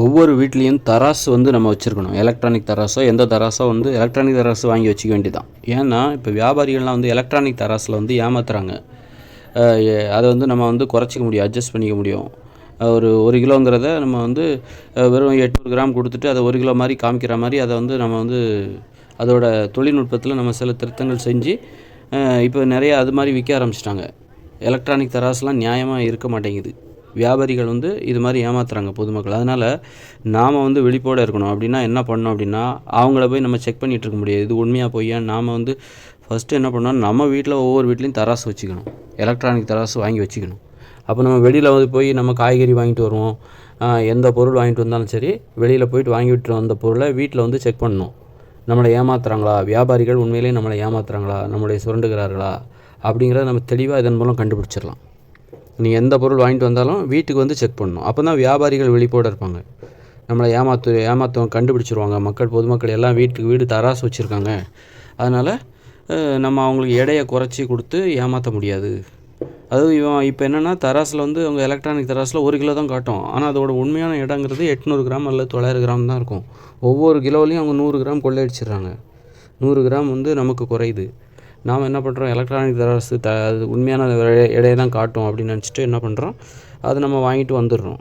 ஒவ்வொரு வீட்லேயும் தராசு வந்து நம்ம வச்சுருக்கணும். எலக்ட்ரானிக் தராசோ எந்த தராசோ வந்து எலக்ட்ரானிக் தராசு வாங்கி வச்சுக்க வேண்டியதான் ஏன்னா இப்போ வியாபாரிகள்லாம் வந்து எலக்ட்ரானிக் தராசில் வந்து ஏமாத்துறாங்க. அதை வந்து நம்ம வந்து குறைச்சிக்க முடியும் அட்ஜஸ்ட் பண்ணிக்க முடியும். ஒரு ஒரு கிலோங்கிறத நம்ம வந்து வெறும் எட்நூறு கிராம் கொடுத்துட்டு அதை ஒரு கிலோ மாதிரி காமிக்கிற மாதிரி அதை வந்து நம்ம வந்து அதோட தொழில்நுட்பத்தில் நம்ம சில திருத்தங்கள் செஞ்சு இப்போ நிறைய அது மாதிரி விற்க ஆரம்பிச்சிட்டாங்க. எலக்ட்ரானிக் தராசுலாம் நியாயமாக இருக்க மாட்டேங்குது. வியாபாரிகள் வந்து இது மாதிரி ஏமாத்துறாங்க பொதுமக்கள். அதனால் நாம் வந்து விழிப்போடு இருக்கணும். அப்படின்னா என்ன பண்ணோம் அப்படின்னா அவங்கள போய் நம்ம செக் பண்ணிகிட்டு இருக்க முடியாது. இது உண்மையாக பொய்யா? நாம் வந்து ஃபஸ்ட்டு என்ன பண்ணோம் நம்ம வீட்டில் ஒவ்வொரு வீட்லேயும் தராசு வச்சுக்கணும். எலக்ட்ரானிக் தராசு வாங்கி வச்சுக்கணும். அப்போ நம்ம வெளியில் வந்து போய் நம்ம காய்கறி வாங்கிட்டு வருவோம். எந்த பொருள் வாங்கிட்டு வந்தாலும் சரி வெளியில் போயிட்டு வாங்கிட்டு வந்த பொருளை வீட்டில் வந்து செக் பண்ணணும். நம்மளை ஏமாத்துறாங்களா? வியாபாரிகள் உண்மையிலேயே நம்மளை ஏமாத்துறாங்களா? நம்மளை சுரண்டுகிறார்களா? அப்படிங்கிறத நம்ம தெளிவாக இதன் மூலம் கண்டுபிடிச்சிடலாம். நீ எந்த பொருள் வாங்கிட்டு வந்தாலும் வீட்டுக்கு வந்து செக் பண்ணணும். அப்போ தான் வியாபாரிகள் விழிப்போடு இருப்பாங்க. நம்மளை ஏமாத்து ஏமாத்தவங்க கண்டுபிடிச்சிருவாங்க. மக்கள் பொதுமக்கள் எல்லாம் வீட்டுக்கு வீடு தராசு வச்சுருக்காங்க. அதனால் நம்ம அவங்களுக்கு எடையை குறைச்சி கொடுத்து ஏமாற்ற முடியாது. அதுவும் இவன் இப்போ என்னென்னா தராசில் வந்து அவங்க எலக்ட்ரானிக் தராசில் ஒரு கிலோ தான் காட்டும். ஆனால் அதோட உண்மையான இடங்கிறது எட்நூறு கிராம் அல்லது தொள்ளாயிரம் கிராம் தான் இருக்கும். ஒவ்வொரு கிலோலையும் அவங்க நூறு கிராம் கொள்ளையடிச்சிடுறாங்க. நூறு கிராம் வந்து நமக்கு குறையுது. நாம் என்ன பண்ணுறோம் எலக்ட்ரானிக் தராசு த அது உண்மையான எடையை தான் காட்டும் அப்படின்னு நினச்சிட்டு என்ன பண்ணுறோம் அதை நம்ம வாங்கிட்டு வந்துடுறோம்.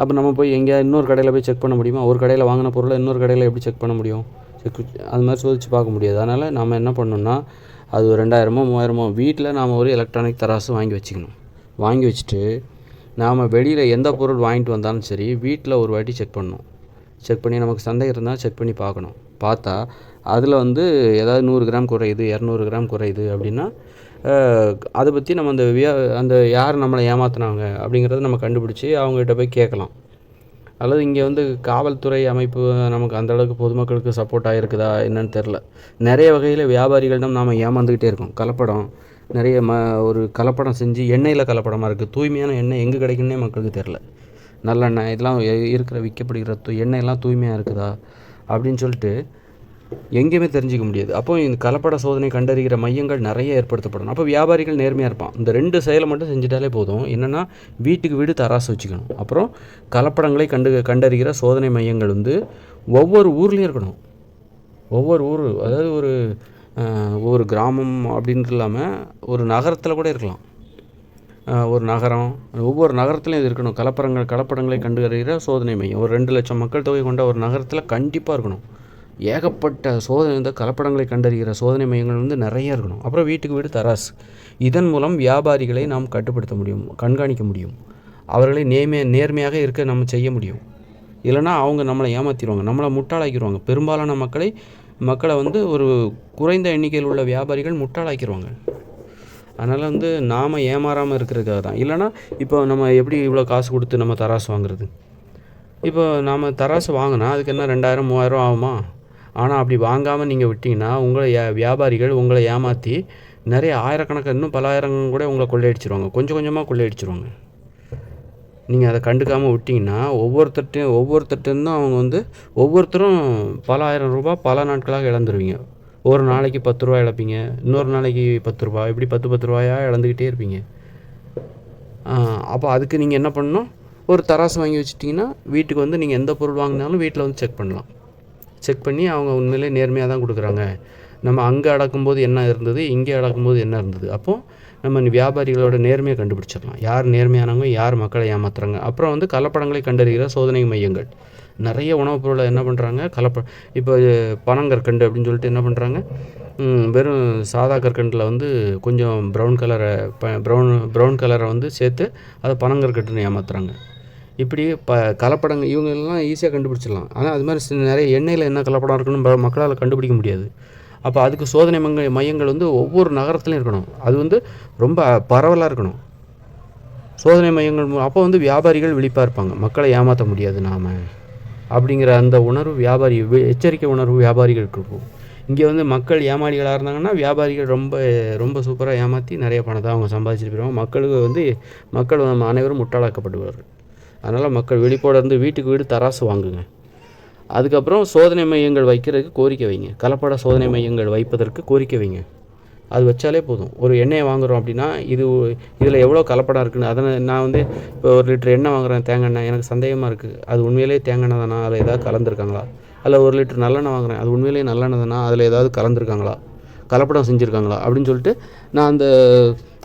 அப்போ நம்ம போய் எங்கேயா இன்னொரு கடையில் போய் செக் பண்ண முடியுமா? ஒரு கடையில் வாங்கின பொருளை இன்னொரு கடையில் எப்படி செக் பண்ண முடியும்? செக் அது மாதிரி சோதிச்சு பார்க்க முடியாது. அதனால் நம்ம என்ன பண்ணணும்னா அது ஒரு ரெண்டாயிரமோ மூவாயிரமோ வீட்டில் நாம் ஒரு எலக்ட்ரானிக் தராசு வாங்கி வச்சுக்கணும். வாங்கி வச்சுட்டு நாம் வெளியில் எந்த பொருள் வாங்கிட்டு வந்தாலும் சரி வீட்டில் ஒரு வாட்டி செக் பண்ணணும். செக் பண்ணி நமக்கு சந்தேகம் இருந்தால் செக் பண்ணி பார்க்கணும். பார்த்தா அதில் வந்து ஏதாவது நூறு கிராம் குறையுது இரநூறு கிராம் குறையுது அப்படின்னா அதை பற்றி நம்ம அந்த வியா அந்த யார் நம்மளை ஏமாத்தினாங்க அப்படிங்கிறத நம்ம கண்டுபிடிச்சி அவங்ககிட்ட போய் கேட்கலாம். அல்லது இங்கே வந்து காவல்துறை அமைப்பு நமக்கு அந்த அளவுக்கு பொதுமக்களுக்கு சப்போர்ட் ஆகிருக்குதா என்னன்னு தெரில நிறைய வகையில் வியாபாரிகளிடம் நாம் ஏமாந்துக்கிட்டே இருக்கோம். கலப்படம் நிறைய ம ஒரு கலப்படம் செஞ்சு எண்ணெயில் கலப்படமாக இருக்குது தூய்மையான எண்ணெய் எங்கே கிடைக்குன்னே மக்களுக்கு தெரில நல்லெண்ணெய் இதெல்லாம் இருக்கிற விற்கப்படுகிற தூ எண்ணெயெல்லாம் தூய்மையாக இருக்குதா? அப்படின்னு சொல்லிட்டு எங்கேயுமே தெரிஞ்சிக்க முடியாது. அப்போ இந்த கலப்பட சோதனை கண்டறிகிற மையங்கள் நிறைய ஏற்படுத்தப்படணும். அப்போ வியாபாரிகள் நேர்மையாக இருப்பான். இந்த ரெண்டு செயலை மட்டும் செஞ்சிட்டாலே போதும். என்னென்னா வீட்டுக்கு வீடு தராசு வச்சுக்கணும். அப்புறம் கலப்படங்களை கண்டு கண்டறிகிற சோதனை மையங்கள் வந்து ஒவ்வொரு ஊர்லேயும் இருக்கணும். ஒவ்வொரு ஊர் அதாவது ஒரு ஒரு கிராமம் அப்படின்ட்டு இல்லாமல் ஒரு நகரத்தில் கூட இருக்கலாம். ஒரு நகரம். ஒவ்வொரு நகரத்துலையும் இது இருக்கணும். கலப்படங்கள் கலப்படங்களை கண்டறிகிற சோதனை மையம். ஒரு ரெண்டு லட்சம் மக்கள் தொகை கொண்ட ஒரு நகரத்தில் கண்டிப்பாக இருக்கணும். ஏகப்பட்ட சோதனை இந்த கலப்படங்களை கண்டறிகிற சோதனை மையங்கள் வந்து நிறைய இருக்கணும். அப்புறம் வீட்டுக்கு வீடு தராசு. இதன் மூலம் வியாபாரிகளை நாம் கட்டுப்படுத்த முடியும் கண்காணிக்க முடியும். அவர்களை நேர்மைய நேர்மையாக இருக்க நம்ம செய்ய முடியும். இல்லைன்னா அவங்க நம்மளை ஏமாற்றிடுவாங்க நம்மளை முட்டாளாக்கிடுவாங்க. பெரும்பாலான மக்களை மக்களை வந்து ஒரு குறைந்த எண்ணிக்கையில் உள்ள வியாபாரிகள் முட்டாளாக்கிடுவாங்க. அதனால் வந்து நாம் ஏமாறாமல் இருக்கிறதுக்காக தான். இல்லைன்னா இப்போ நம்ம எப்படி இவ்வளோ காசு கொடுத்து நம்ம தராசு வாங்குறது? இப்போ நாம் தராசு வாங்கினா அதுக்கு என்ன ரெண்டாயிரம் மூவாயிரம் ஆகுமா? ஆனால் அப்படி வாங்காமல் நீங்கள் விட்டிங்கன்னா உங்களை வியாபாரிகள் உங்களை ஏமாற்றி நிறைய ஆயிரக்கணக்கான இன்னும் பலாயிரம் கூட உங்களை கொள்ளையடிச்சிருவாங்க. கொஞ்சம் கொஞ்சமாக கொள்ளையடிச்சிருவாங்க. நீங்கள் அதை கண்டுக்காமல் விட்டிங்கன்னா ஒவ்வொருத்தர்ட்டையும் ஒவ்வொருத்தர்ட்டேருந்தும் அவங்க வந்து ஒவ்வொருத்தரும் பல ஆயிரம் ரூபாய் பல நாட்களாக இழந்துருவீங்க. ஒரு நாளைக்கு பத்து ரூபா இழப்பீங்க. இன்னொரு நாளைக்கு பத்து ரூபா இப்படி பத்து பத்து ரூபாயா இழந்துக்கிட்டே இருப்பீங்க. அப்போ அதுக்கு நீங்கள் என்ன பண்ணணும்? ஒரு தராசு வாங்கி வச்சிட்டிங்கன்னா வீட்டுக்கு வந்து நீங்கள் எந்த பொருள் வாங்கினாலும் வீட்டில் வந்து செக் பண்ணலாம். செக் பண்ணி அவங்க உண்மையிலே நேர்மையாக தான் கொடுக்குறாங்க. நம்ம அங்கே அடக்கும்போது என்ன இருந்தது இங்கே அடக்கும்போது என்ன இருந்தது? அப்போது நம்ம வியாபாரிகளோட நேர்மையை கண்டுபிடிச்சிடலாம். யார் நேர்மையானவங்க யார் மக்களை ஏமாத்துறாங்க? அப்புறம் வந்து கலப்படங்களை கண்டறிகிற சோதனை மையங்கள். நிறைய உணவுப் பொருளை என்ன பண்ணுறாங்க கலப்ப இப்போ பனங்கற்கண்டு அப்படின்னு சொல்லிட்டு என்ன பண்ணுறாங்க வெறும் சாதா கற்கண்டில் வந்து கொஞ்சம் ப்ரௌன் கலரை ப ப்ரௌன் ப்ரௌன் கலரை வந்து சேர்த்து அதை பனங்கற்கண்டுன்னு ஏமாத்துறாங்க. இப்படி ப கலப்படங்கள் இவங்கெல்லாம் ஈஸியாக கண்டுபிடிச்சிடலாம். ஆனால் அது மாதிரி நிறைய எண்ணெயில் என்ன கலப்படம் இருக்குன்னு மக்களால் கண்டுபிடிக்க முடியாது. அப்போ அதுக்கு சோதனை மங்க மையங்கள் வந்து ஒவ்வொரு நகரத்துலையும் இருக்கணும். அது வந்து ரொம்ப பரவலாக இருக்கணும். சோதனை மையங்கள் மூ- அப்போ வந்து வியாபாரிகள் விழிப்பாக இருப்பாங்க. மக்களை ஏமாற்ற முடியாது நாம். அப்படிங்கிற அந்த உணர்வு வியாபாரி எச்சரிக்கை உணர்வு வியாபாரிகளுக்கு இருக்கும் இங்கே வந்து மக்கள் ஏமாளிகளாக இருந்தாங்கன்னா வியாபாரிகள் ரொம்ப ரொம்ப சூப்பராக ஏமாற்றி நிறைய பணத்தை அவங்க சம்பாதிச்சிட்டு போயிடுவாங்க மக்களுக்கு வந்து மக்கள் நம்ம அனைவரும் முட்டாளாக்கப்படுவார்கள். அதனால் மக்கள் விழிப்போட இருந்து வீட்டுக்கு வீடு தராசு வாங்குங்க. அதுக்கப்புறம் சோதனை மையங்கள் வைக்கிறதுக்கு கோரிக்கை வைங்க. கலப்பட சோதனை மையங்கள் வைப்பதற்கு கோரிக்கை வைங்க. அது வச்சாலே போதும். ஒரு எண்ணெயை வாங்குகிறோம் அப்படின்னா இது இதில் எவ்வளோ கலப்படம் இருக்குன்னு அதை நான் வந்து இப்போ ஒரு லிட்டர் எண்ணெய் வாங்குறேன் தேங்காய் எண்ணெய் எனக்கு சந்தேகமாக இருக்குது அது உண்மையிலேயே தேங்காய் எண்ணெய் தானா? அதில் ஏதாவது கலந்துருக்காங்களா? அல்ல ஒரு லிட்டர் நல்லெண்ணெய் வாங்குறேன் அது உண்மையிலேயே நல்லெண்ணெய் தானா? அதில் ஏதாவது கலந்துருக்காங்களா? கலப்படம் செஞ்சுருக்காங்களா? அப்படின்னு சொல்லிட்டு நான் அந்த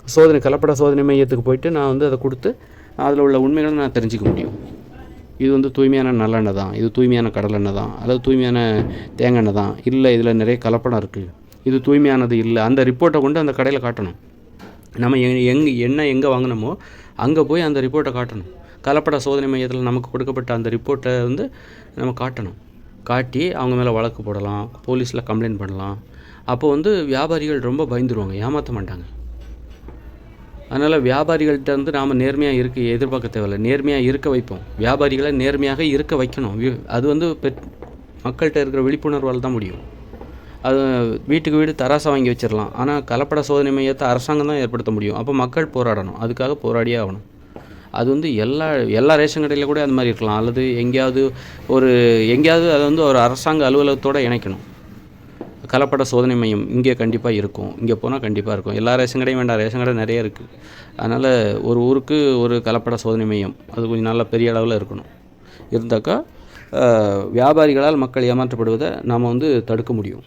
சோதனை கலப்பட சோதனை மையத்துக்கு போயிட்டு நான் வந்து அதை கொடுத்து அதில் உள்ள உண்மைகளை நான் தெரிஞ்சுக்க முடியும். இது வந்து தூய்மையான நல்லெண்ணெய் தான். இது தூய்மையான கடலெண்ணெய் தான். அல்லது தூய்மையான தேங்காய் எண்ணெய் தான். இல்லை இதில் நிறைய கலப்படம் இருக்குது இது தூய்மையானது இல்லை. அந்த ரிப்போர்ட்டை கொண்டு அந்த கடையில் காட்டணும். நம்ம எங் எங் எண்ணெய் எங்கே வாங்கினோமோ அங்கே போய் அந்த ரிப்போர்ட்டை காட்டணும். கலப்பட சோதனை மையத்தில் நமக்கு கொடுக்கப்பட்ட அந்த ரிப்போர்ட்டை வந்து நம்ம காட்டணும். காட்டி அவங்க மேலே வழக்கு போடலாம். போலீஸில் கம்ப்ளைண்ட் பண்ணலாம். அப்போ வந்து வியாபாரிகள் ரொம்ப பயந்துருவாங்க. ஏமாற்ற மாட்டாங்க. அதனால் வியாபாரிகள்கிட்ட வந்து நாம் நேர்மையாக இருக்க எதிர்பார்க்க தேவையில்லை. நேர்மையாக இருக்க வைப்போம். வியாபாரிகளை நேர்மையாக இருக்க வைக்கணும். அது வந்து பெட் மக்கள்கிட்ட இருக்கிற விழிப்புணர்வால் தான் முடியும். அது வீட்டுக்கு வீடு தராசை வாங்கி வச்சிடலாம். ஆனால் கலப்பட சோதனை மையத்தை அரசாங்கம் தான் ஏற்படுத்த முடியும். அப்போ மக்கள் போராடணும். அதுக்காக போராடியே ஆகணும். அது வந்து எல்லா எல்லா ரேஷன் கடையில் கூட அந்த மாதிரி இருக்கலாம். அல்லது எங்கேயாவது ஒரு எங்கேயாவது அதை வந்து ஒரு அரசாங்க அலுவலகத்தோடு இணைக்கணும். கலப்பட சோதனை மையம் இங்கே கண்டிப்பாக இருக்கும். இங்கே போனால் கண்டிப்பாக இருக்கும். எல்லா ரேஷன் கடையும் வேண்டாம். ரேஷன் கடை நிறைய இருக்குது அதனால் ஒரு ஊருக்கு ஒரு கலப்பட சோதனை மையம். அது கொஞ்சம் நல்ல பெரிய அளவில் இருக்கணும். இருந்தாக்கா வியாபாரிகளால் மக்கள் ஏமாற்றப்படுவதை நாம் வந்து தடுக்க முடியும்.